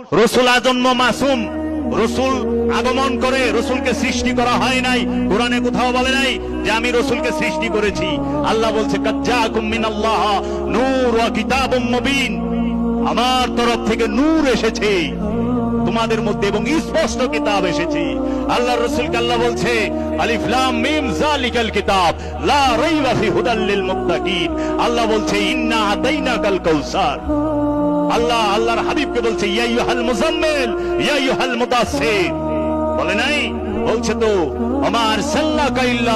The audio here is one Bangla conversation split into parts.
রসুল আজন্ম মাসুম। রসুল আগমন করে রসুলকে সৃষ্টি করা হয় নাই। কোরআনে কোথাও বলে নাই যে আমি রসুলকে সৃষ্টি করেছি। আল্লাহ বলছে আমার তরফ থেকে নূর এসেছে। তোমাদের মধ্যে এবং স্পষ্ট কিতাব এসেছে। আল্লাহ রসুলকে আল্লাহ বলছে, আলিফ লাম মিম জালিকাল কিতাব, লা রাইবা আল্লাহ বলছে, ইন্না আতাইনাকাল কাউসার আল্লাহ, আল্লাহর হাবিবকে বলছে ইয়াইয়ুহাল মুজাম্মিল ইয়াইয়ুহাল মুদাসসির। বলে নাই? বলছে তো আমার সাল্লাকা ইল্লা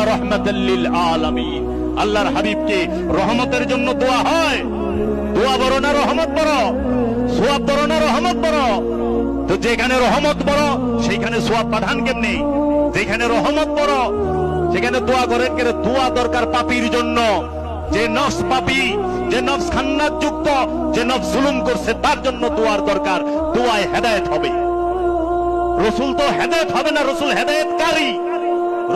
লিল আলামিন। আল্লাহর হাবিবকে রহমতের জন্য দোয়া হয়। দোয়া বড় না, রহমত বড় সোয়াব বড় না, রহমত বড় তো যেখানে রহমত বড় সেইখানে সোয়াব পাঠান কেমনি? যেখানে রহমত বড় সেখানে দোয়া করেন কেন? দোয়া দরকার পাপির জন্য। যে নফস পাপি, যে নফস খান্নাত যুক্ত যে নফস জুলুম করছে, তার জন্য দোয়ার দরকার। দোয়ায় হেদায়েত হবে। রসুল তো হেদায়েত হবে না, রসুল হেদায়েতকারী।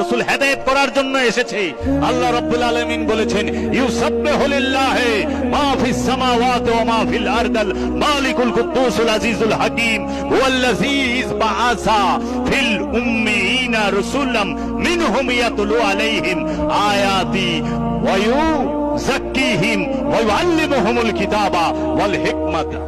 রসুল হেদায়েত করার জন্য এসেছে। আল্লাহ রাব্বুল আলামিন বলেছেন, ইউসাব্বিহু লিল্লাহি মা ফিস সামাওয়াতি ওয়া মা ফিল আরদিল মালিকুল কুদ্দুসুল আজিজুল হাকীম। হুয়াল্লাযী ইসবাআসা ফিল উম্মিয়িনা রাসূলাম মিনহুম ইয়াতলু আলাইহিম আয়াতি ওয়া ইউযাক্কিহিম ওয়া কিতাবা ওয়াল হিকমাতা।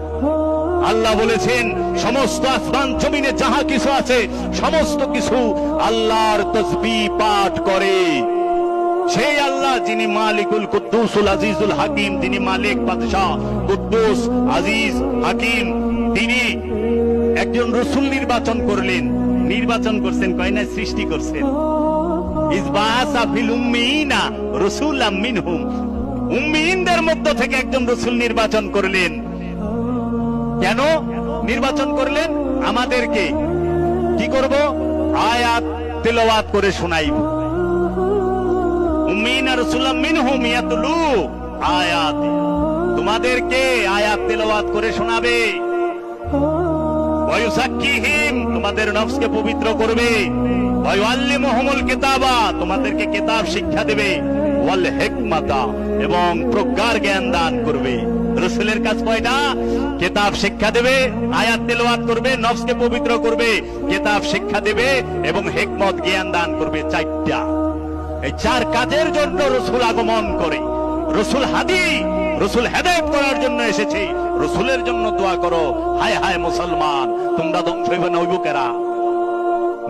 আল্লাহ বলেছেন, সমস্ত আসমান জমিনে যাহা কিছু আছে, সমস্ত কিছু আল্লাহর তসবি পাঠ করে। সেই আল্লাহ যিনি মালিকুল কুদ্দুসুল আজিজুল হাকিম, তিনি মালিক বাদশাহ, কুদ্দুস, আজিজ, হাকিম, তিনি একজন রসুল নির্বাচন করলেন। নির্বাচন করছেন, কয় না, সৃষ্টি করছেন। ইসবাসা ফিল উম্মিনা রসুলাম মিনহুম। উম্মিনদের মধ্য থেকে একজন রসুল নির্বাচন করলেন। কেন? নির্বাচন করলেন আমাদেরকে। কি করব? আয়াত, তেলাওয়াত করে শোনাইব। উম্মিন আর রাসূলুল্লাহ মিনহুম ইয়াতলু আয়াত। তোমাদেরকে আয়াত, তেলাওয়াত করে শোনাবে। ওয়ায়ুসাক্কিহিম তোমাদের নফসকে পবিত্র করবে। ওয়ায়ুআল্লিমুহুমুল কিতাবা, তোমাদেরকে কিতাব শিক্ষা দেবে। ওয়াল হিকমাতা এবং প্রজ্ঞার জ্ঞান দান করবে। রসুলের কাজ কয়টা? কিতাব শিক্ষা দেবে, আয়াত করবে, নফসকে পবিত্র করবে, কিতাব শিক্ষা দেবে এবং হিকমত জ্ঞান দান করবে চারটা। এই চার কাজের জন্য রসুল আগমন করে। রসুল হাদি, রসুল হেদায়ত করার জন্য এসেছে। রসুলের জন্য দোয়া করো। হায় হায় মুসলমান, তোমরা ধ্বংস হইবে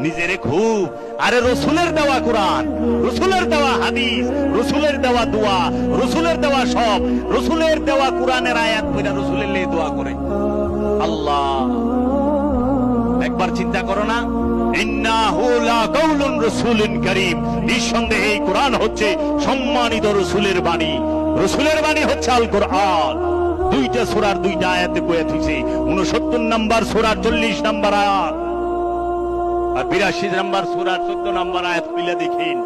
নিজেরে খুব। আরে রসুলের দেওয়া কোরআন, রসুলের দেওয়া হাদিস, রসুলের দেওয়া দোয়া, রসুলের দেওয়া সব, রসুলের দেওয়া কোরআনের আয়াত কইরা রসুলের লে দোয়া করে। আল্লাহ। একবার চিন্তা করো না। নিঃসন্দেহে হচ্ছে সম্মানিত বাণী। রসুলের বাণী হচ্ছে আল দুইটা সূরার দুইটা আয়াতে 69 নাম্বার সূরার 40 নাম্বার আয়াত। আর 82 নাম্বার সূরার 14 নাম্বার আয়াত খুলে দেখেন।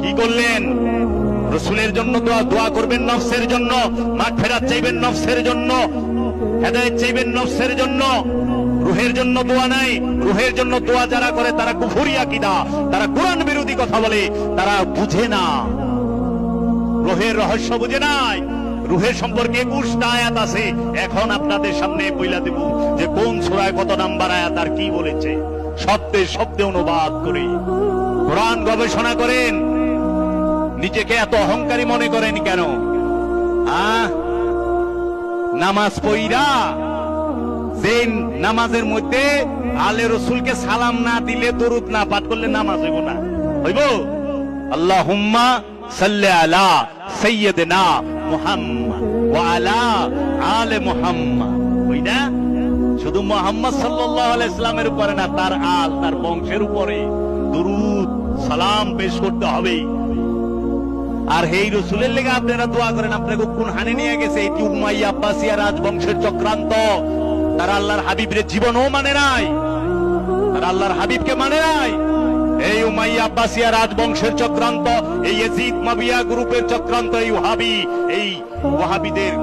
কি করলেন? রসুলের জন্য দোয়া দোয়া করবেন নফসের জন্য, মাঠ ফেরাত চাইবেন নফসের জন্য, হেদায়ত চাইবেন নফসের জন্য। রুহের জন্য দোয়া নাই, রুহের জন্য দোয়া যারা করে তারা কুফুরি আকিদা, তারা কোরআন বিরোধী কথা বলে, তারা বুঝে না। রুহের রহস্য বুঝে নাই। রুহের সম্পর্কে একুশটা আয়াত আছে। এখন আপনাদের সামনে বইলা দেব যে কোন সূরায় কত নাম্বার আয়াত আর কি বলেছে। শব্দে শব্দে অনুবাদ করে। কোরআন গবেষণা করেন। নিজেকে এত অহংকারী মনে করেন কেন? নামাজ পইরা যে নামাজের মধ্যে আলে রসুলকে সালাম না দিলে দরুদ না পাঠ করলে নামাজ হইব না। হইব? আল্লাহ হুম্মা সাল্লে আলা সৈয়দনা মুহাম্মদ ওয়া আলা আলে মুহাম্মদ। শুধু মোহাম্মদ উপরে না, তার আল, তার বংশের উপরে দুরুদ, সালাম পেশ করতে হবে। আর এই রসুলের লেগে আপনারা দোয়া করেন, আপনাকে কোন হানে নিয়ে গেছে? এটি আব্বাসিয়া রাজবংশের চক্রান্ত। তারা আল্লাহর হাবিবের জীবনও মানে নাই। তারা আল্লাহর হাবিবকে মানে নাই। এই উমাইয়া আব্বাসিয়া রাজবংশের চক্রান্ত, এই এজিদ মাবিয়া গ্রুপের চক্রান্ত, এই ওহাবি এই ওহাবিদের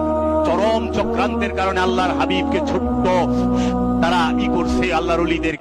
চরম চক্রান্তের কারণে আল্লাহর হাবিবকে ছোট্ট তারা ই করছে, আল্লাহর অলিদের